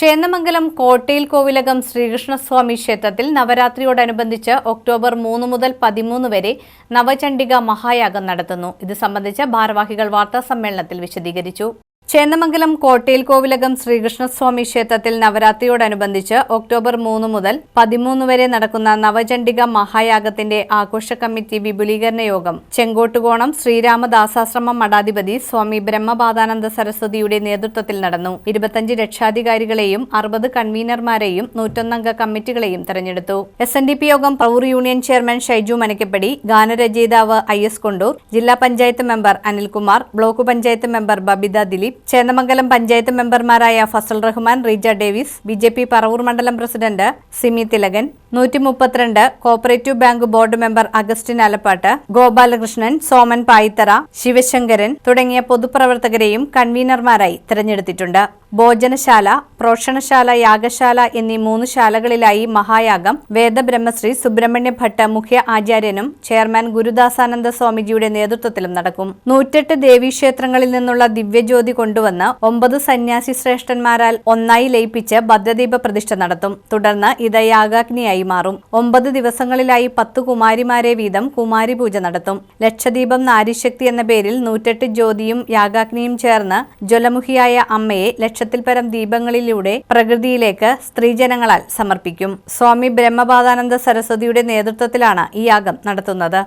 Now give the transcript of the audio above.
ചേന്നമംഗലം കോട്ടയിൽ കോവിലകം ശ്രീകൃഷ്ണസ്വാമി ക്ഷേത്രത്തിൽ നവരാത്രിയോടനുബന്ധിച്ച് ഒക്ടോബർ മൂന്ന് മുതൽ പതിമൂന്ന് വരെ നവചണ്ഡിക മഹായാഗം നടത്തുന്നു. ഇത് സംബന്ധിച്ച് ഭാരവാഹികൾ വാർത്താസമ്മേളനത്തിൽ വിശദീകരിച്ചു. ചേന്നമംഗലം കോട്ടയിൽ കോവിലകം ശ്രീകൃഷ്ണസ്വാമി ക്ഷേത്രത്തിൽ നവരാത്രിയോടനുബന്ധിച്ച് ഒക്ടോബർ മൂന്ന് മുതൽ പതിമൂന്ന് വരെ നടക്കുന്ന നവചണ്ഡിക മഹായാഗത്തിന്റെ ആഘോഷ കമ്മിറ്റി വിപുലീകരണ യോഗം ചെങ്കോട്ടുകോണം ശ്രീരാമദാസാശ്രമം മഠാധിപതി സ്വാമി ബ്രഹ്മപാദാനന്ദ സരസ്വതിയുടെ നേതൃത്വത്തിൽ നടന്നു. ഇരുപത്തഞ്ച് രക്ഷാധികാരികളെയും അറുപത് കൺവീനർമാരെയും നൂറ്റൊന്നംഗ കമ്മിറ്റികളെയും തെരഞ്ഞെടുത്തു. എസ് എൻ ഡി പി യോഗം പൌർ യൂണിയൻ ചെയർമാൻ ഷൈജു മനക്കപ്പടി ഗാനരചയിതാവ് ഐ എസ് കൊണ്ടൂർ ജില്ലാ panchayat member Anilkumar block panchayat member Babitha Dileep Chennamangalam panchayat മെമ്പർമാരായ ഫസൽ റഹ്മാൻ റീജ ഡേവിസ് ബി പറവൂർ മണ്ഡലം പ്രസിഡന്റ് സിമി തിലകൻ നൂറ്റി മുപ്പത്തിരണ്ട് cooperative bank board member Augustine Alappat Gopalakrishnan Soman Payithara Sivasankaran തുടങ്ങിയ പൊതുപ്രവർത്തകരെയും കൺവീനർമാരായി തെരഞ്ഞെടുത്തിട്ടുണ്ട്. ഭോജനശാല പ്രോഷണശാല യാഗശാല എന്നീ മൂന്ന് ശാലകളിലായി മഹായാഗം വേദബ്രഹ്മശ്രീ സുബ്രഹ്മണ്യ ഭട്ട് മുഖ്യ ആചാര്യനും ചെയർമാൻ ഗുരുദാസാനന്ദ സ്വാമിജിയുടെ നേതൃത്വത്തിലും നടക്കും. നൂറ്റെട്ട് ദേവീക്ഷേത്രങ്ങളിൽ നിന്നുള്ള ദിവ്യജ്യോതി കൊണ്ടുവന്ന് ഒമ്പത് സന്യാസി ശ്രേഷ്ഠന്മാരാൽ ഒന്നായി ലയിപ്പിച്ച് ഭദ്രദീപ പ്രതിഷ്ഠ നടത്തും. തുടർന്ന് ഇത് യാഗാഗ്നിയായി മാറും. ഒമ്പത് ദിവസങ്ങളിലായി പത്ത് കുമാരിമാരെ വീതം കുമാരി പൂജ നടത്തും. ലക്ഷദീപം നാരിശക്തി എന്ന പേരിൽ നൂറ്റെട്ട് ജ്യോതിയും യാഗാഗ്നിയും ചേർന്ന് ജ്വലമുഖിയായ അമ്മയെ ലക്ഷത്തിൽ പരം ദീപങ്ങളിലൂടെ പ്രകൃതിയിലേക്ക് സ്ത്രീജനങ്ങളാൽ സമർപ്പിക്കും. സ്വാമി ബ്രഹ്മപാദാനന്ദ സരസ്വതിയുടെ നേതൃത്വത്തിലാണ് ഈ യാഗം നടത്തുന്നത്.